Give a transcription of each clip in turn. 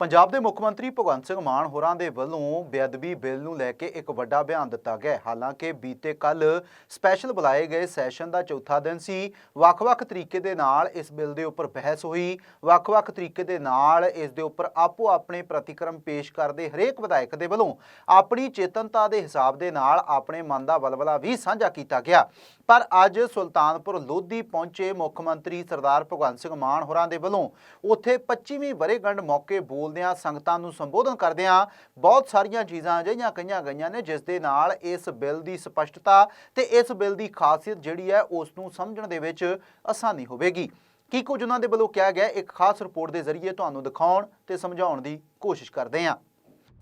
ਪੰਜਾਬ ਦੇ ਮੁੱਖ ਮੰਤਰੀ ਭਗਵੰਤ ਸਿੰਘ ਮਾਨ ਹੋਰਾਂ ਦੇ ਵੱਲੋਂ ਬੇਅਦਬੀ ਬਿੱਲ ਨੂੰ ਲੈ ਕੇ ਇੱਕ ਵੱਡਾ ਬਿਆਨ ਦਿੱਤਾ ਗਿਆ ਹਾਲਾਂਕਿ ਬੀਤੇ ਕੱਲ ਸਪੈਸ਼ਲ ਬੁਲਾਏ ਗਏ ਸੈਸ਼ਨ ਦਾ ਚੌਥਾ ਦਿਨ ਸੀ। ਵੱਖ-ਵੱਖ ਤਰੀਕੇ ਦੇ ਨਾਲ ਇਸ ਬਿੱਲ ਦੇ ਉੱਪਰ ਬਹਿਸ ਹੋਈ। ਵੱਖ-ਵੱਖ ਤਰੀਕੇ ਦੇ ਨਾਲ ਇਸ ਦੇ ਉੱਪਰ ਆਪੋ ਆਪਣੇ ਪ੍ਰਤੀਕਰਮ ਪੇਸ਼ ਕਰਦੇ ਹਰੇਕ ਵਿਧਾਇਕ ਦੇ ਵੱਲੋਂ ਆਪਣੀ ਚੇਤਨਤਾ ਦੇ ਹਿਸਾਬ ਦੇ ਨਾਲ ਆਪਣੇ ਮਨ ਦਾ ਬਲਬਲਾ ਵੀ ਸਾਂਝਾ ਕੀਤਾ ਗਿਆ। ਪਰ ਅੱਜ ਸੁਲਤਾਨਪੁਰ ਲੋਧੀ ਪਹੁੰਚੇ ਮੁੱਖ ਮੰਤਰੀ ਸਰਦਾਰ ਭਗਵੰਤ ਸਿੰਘ ਮਾਨ ਹੋਰਾਂ ਦੇ ਵੱਲੋਂ ਉੱਥੇ 25ਵੀਂ ਵਰ੍ਹੇਗੰਢ ਮੌਕੇ ਬੋਲਦਿਆਂ ਸੰਗਤਾਂ ਨੂੰ ਸੰਬੋਧਨ ਕਰਦਿਆਂ ਬਹੁਤ ਸਾਰੀਆਂ ਚੀਜ਼ਾਂ ਅਜਿਹੀਆਂ ਕਹੀਆਂ ਗਈਆਂ ਨੇ, ਜਿਸ ਦੇ ਨਾਲ ਇਸ ਬਿੱਲ ਦੀ ਸਪਸ਼ਟਤਾ ਤੇ ਇਸ ਬਿੱਲ ਦੀ ਖਾਸੀਅਤ ਜਿਹੜੀ ਹੈ, ਉਸ ਨੂੰ ਸਮਝਣ ਦੇ ਵਿੱਚ ਆਸਾਨੀ ਹੋਵੇਗੀ। ਕੀ ਕੁਝ ਉਹਨਾਂ ਦੇ ਵੱਲੋਂ ਕਿਹਾ ਗਿਆ? ਇੱਕ ਖਾਸ ਰਿਪੋਰਟ ਦੇ ਜ਼ਰੀਏ ਤੁਹਾਨੂੰ ਦਿਖਾਉਣ ਤੇ ਸਮਝਾਉਣ ਦੀ ਕੋਸ਼ਿਸ਼ ਕਰਦੇ ਹਾਂ।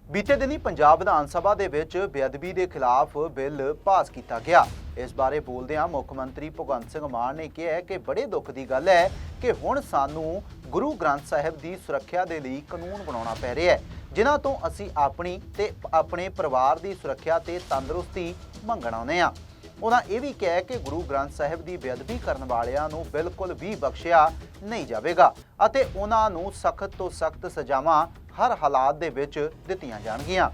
ਬੀਤੇ ਦਿਨੀ ਪੰਜਾਬ ਵਿਧਾਨ ਸਭਾ ਦੇ ਵਿੱਚ ਬੇਅਦਬੀ ਦੇ ਖਿਲਾਫ ਬਿੱਲ ਪਾਸ ਕੀਤਾ ਗਿਆ। ਇਸ ਬਾਰੇ ਬੋਲਦਿਆਂ ਮੁੱਖ ਮੰਤਰੀ ਭਗਵੰਤ ਸਿੰਘ ਮਾਨ ਨੇ ਕਿਹਾ ਕਿ ਬੜੇ ਦੁੱਖ ਦੀ ਗੱਲ ਹੈ ਕਿ ਹੁਣ ਸਾਨੂੰ ਗੁਰੂ ਗ੍ਰੰਥ ਸਾਹਿਬ ਦੀ ਸੁਰੱਖਿਆ ਦੇ ਲਈ ਕਾਨੂੰਨ ਬਣਾਉਣਾ ਪੈ ਰਿਹਾ ਹੈ, ਜਿਨ੍ਹਾਂ ਤੋਂ ਅਸੀਂ ਆਪਣੀ ਤੇ ਆਪਣੇ ਪਰਿਵਾਰ ਦੀ ਸੁਰੱਖਿਆ ਤੇ ਤੰਦਰੁਸਤੀ ਮੰਗਣ ਆਉਂਦੇ ਹਾਂ। ਉਹਨਾਂ ਇਹ ਵੀ ਕਿਹਾ ਕਿ ਗੁਰੂ ਗ੍ਰੰਥ ਸਾਹਿਬ ਦੀ ਬੇਅਦਬੀ ਕਰਨ ਵਾਲਿਆਂ ਨੂੰ ਬਿਲਕੁਲ ਵੀ ਬਖਸ਼ਿਆ ਨਹੀਂ ਜਾਵੇਗਾ ਅਤੇ ਉਹਨਾਂ ਨੂੰ ਸਖਤ ਤੋਂ ਸਖਤ ਸਜ਼ਾਵਾਂ ਹਰ ਹਾਲਾਤ ਦੇ ਵਿੱਚ ਦਿੱਤੀਆਂ ਜਾਣਗੀਆਂ।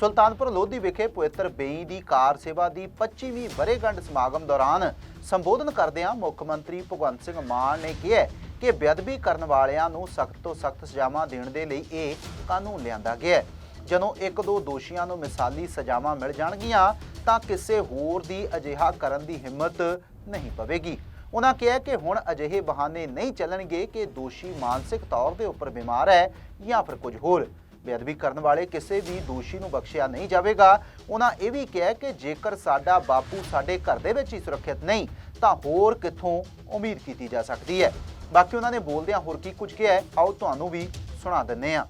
ਸੁਲਤਾਨਪੁਰ ਲੋਧੀ ਵਿਖੇ ਪਵਿੱਤਰ ਬੇਈ ਦੀ ਕਾਰ ਸੇਵਾ ਦੀ 25ਵੀਂ ਵਰ੍ਹੇਗੰਢ ਸਮਾਗਮ ਦੌਰਾਨ ਸੰਬੋਧਨ ਕਰਦਿਆਂ ਮੁੱਖ ਮੰਤਰੀ ਭਗਵੰਤ ਸਿੰਘ ਮਾਨ ਨੇ ਕਿਹਾ ਕਿ ਬੇਅਦਬੀ ਕਰਨ ਵਾਲਿਆਂ ਨੂੰ ਸਖਤ ਤੋਂ ਸਖਤ ਸਜ਼ਾਵਾਂ ਦੇਣ ਦੇ ਲਈ ਇਹ ਕਾਨੂੰਨ ਲਿਆਂਦਾ ਗਿਆ ਜਦੋਂ ਇੱਕ ਦੋ ਦੋਸ਼ੀਆਂ ਨੂੰ ਮਿਸਾਲੀ ਸਜ਼ਾਵਾਂ ਮਿਲ ਜਾਣਗੀਆਂ, ਤਾਂ ਕਿਸੇ ਹੋਰ ਦੀ ਅਜਿਹਾ ਕਰਨ ਦੀ ਹਿੰਮਤ ਨਹੀਂ ਪਵੇਗੀ। ਉਹਨਾਂ ਕਿਹਾ ਕਿ ਹੁਣ ਅਜਿਹੇ ਬਹਾਨੇ ਨਹੀਂ ਚੱਲਣਗੇ ਕਿ ਦੋਸ਼ੀ ਮਾਨਸਿਕ ਤੌਰ ਦੇ ਉੱਪਰ ਬਿਮਾਰ ਹੈ ਜਾਂ ਫਿਰ ਕੁਝ ਹੋਰ। ਬੇਅਦਬੀ ਕਰਨ ਵਾਲੇ ਕਿਸੇ ਵੀ ਦੋਸ਼ੀ ਨੂੰ ਬਖਸ਼ਿਆ ਨਹੀਂ ਜਾਵੇਗਾ। ਉਹਨਾਂ ਇਹ ਵੀ ਕਿਹਾ ਕਿ ਜੇਕਰ ਸਾਡਾ ਬਾਪੂ ਸਾਡੇ ਘਰ ਦੇ ਵਿੱਚ ਹੀ ਸੁਰੱਖਿਅਤ ਨਹੀਂ, ਤਾਂ ਹੋਰ ਕਿੱਥੋਂ ਉਮੀਦ ਕੀਤੀ ਜਾ ਸਕਦੀ ਹੈ? ਬਾਕੀ ਉਹਨਾਂ ਨੇ ਬੋਲਦਿਆਂ ਹੋਰ ਕੀ ਕੁਝ ਕਿਹਾ ਆਓ ਤੁਹਾਨੂੰ ਵੀ ਸੁਣਾ ਦਿੰਨੇ ਹਾਂ।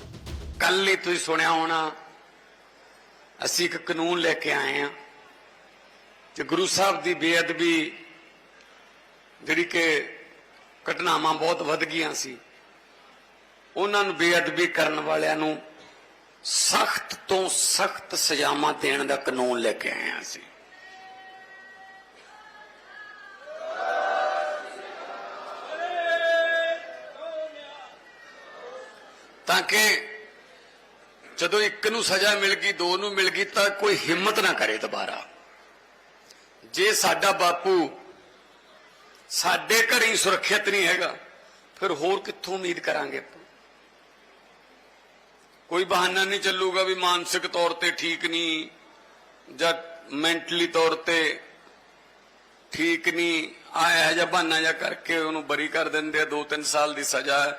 ਕੱਲ ਹੀ ਤੁਸੀਂ ਸੁਣਿਆ ਹੋਣਾ, ਅਸੀਂ ਇੱਕ ਕਾਨੂੰਨ ਲੈ ਕੇ ਆਏ ਆ ਕਿ ਗੁਰੂ ਸਾਹਿਬ ਦੀ ਬੇਅਦਬੀ ਜਿਹੜੀ ਕਿ ਘਟਨਾਵਾਂ ਬਹੁਤ ਵੱਧ ਗਈਆਂ ਸੀ ਉਹਨਾਂ ਨੂੰ ਬੇਅਦਬੀ ਕਰਨ ਵਾਲਿਆਂ ਨੂੰ ਸਖਤ ਤੋਂ ਸਖਤ ਸਜ਼ਾਵਾਂ ਦੇਣ ਦਾ ਕਾਨੂੰਨ ਲੈ ਕੇ ਆਏ ਆ ਅਸੀਂ ਤਾਂ ਕਿ ਜਦੋਂ ਇੱਕ ਨੂੰ ਸਜ਼ਾ ਮਿਲ ਗਈ, ਦੋ ਨੂੰ ਮਿਲ ਗਈ, ਤਾਂ ਕੋਈ ਹਿੰਮਤ ਨਾ ਕਰੇ ਦੁਬਾਰਾ ਜੇ ਸਾਡਾ ਬਾਪੂ ਸਾਡੇ ਘਰ ਹੀ ਸੁਰੱਖਿਅਤ ਨਹੀਂ ਹੈਗਾ, ਫਿਰ ਹੋਰ ਕਿੱਥੋਂ ਉਮੀਦ ਕਰਾਂਗੇ ਆਪਾਂ? ਕੋਈ ਬਹਾਨਾ ਨਹੀਂ ਚੱਲੂਗਾ ਵੀ ਮਾਨਸਿਕ ਤੌਰ ਤੇ ਠੀਕ ਨਹੀਂ, ਜਾਂ ਮੈਂਟਲੀ ਤੌਰ ਤੇ ਠੀਕ ਨਹੀਂ ਆਇਆ ਜਾਂ ਬਹਾਨਾ ਜਾਂ ਕਰਕੇ ਉਹਨੂੰ ਬਰੀ ਕਰ ਦਿੰਦੇ ਆ 2-3 ਸਾਲ ਦੀ ਸਜ਼ਾ,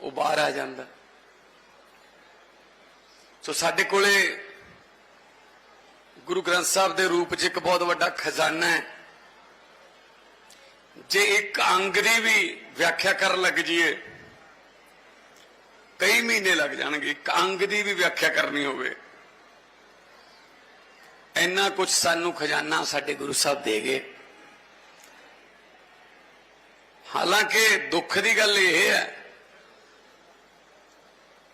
ਉਹ ਬਾਹਰ ਆ ਜਾਂਦਾ। ਸੋ ਸਾਡੇ ਕੋਲੇ ਗੁਰੂ ਗ੍ਰੰਥ ਸਾਹਿਬ ਦੇ ਰੂਪ 'ਚ ਇੱਕ ਬਹੁਤ ਵੱਡਾ ਖਜ਼ਾਨਾ ਹੈ। ਜੇ ਇੱਕ ਅੰਗ ਦੀ ਵੀ ਵਿਆਖਿਆ ਕਰਨ ਲੱਗ ਜਾਈਏ ਕਈ ਮਹੀਨੇ ਲੱਗ ਜਾਣਗੇ, ਇੱਕ ਅੰਗ ਦੀ ਵੀ ਵਿਆਖਿਆ ਕਰਨੀ ਹੋਵੇ। ਇੰਨਾ ਕੁਝ ਸਾਨੂੰ ਖਜ਼ਾਨਾ ਸਾਡੇ ਗੁਰੂ ਸਾਹਿਬ ਦੇ ਗਏ। ਹਾਲਾਂਕਿ ਦੁੱਖ ਦੀ ਗੱਲ ਇਹ ਹੈ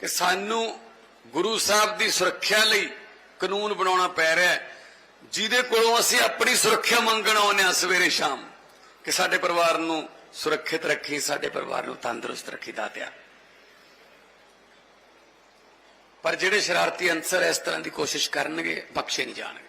ਕਿ ਸਾਨੂੰ ਗੁਰੂ ਸਾਹਿਬ ਦੀ ਸੁਰੱਖਿਆ ਲਈ ਕਾਨੂੰਨ ਬਣਾਉਣਾ ਪੈ ਰਿਹਾ ਹੈ। ਜਿਹਦੇ ਕੋਲੋਂ ਅਸੀਂ ਆਪਣੀ ਸੁਰੱਖਿਆ ਮੰਗਣ ਆਉਂਦੇ ਹਾਂ ਸਵੇਰੇ ਸ਼ਾਮ, ਕਿ ਸਾਡੇ ਪਰਿਵਾਰ ਨੂੰ ਸੁਰੱਖਿਅਤ ਰੱਖੀ, ਸਾਡੇ ਪਰਿਵਾਰ ਨੂੰ ਤੰਦਰੁਸਤ ਰੱਖੀ ਦਾਤਿਆ। ਪਰ ਜਿਹੜੇ ਸ਼ਰਾਰਤੀ ਅੰਸਰ ਇਸ ਤਰ੍ਹਾਂ ਦੀ ਕੋਸ਼ਿਸ਼ ਕਰਨਗੇ ਬਖਸ਼ੇ ਨਹੀਂ ਜਾਣਗੇ।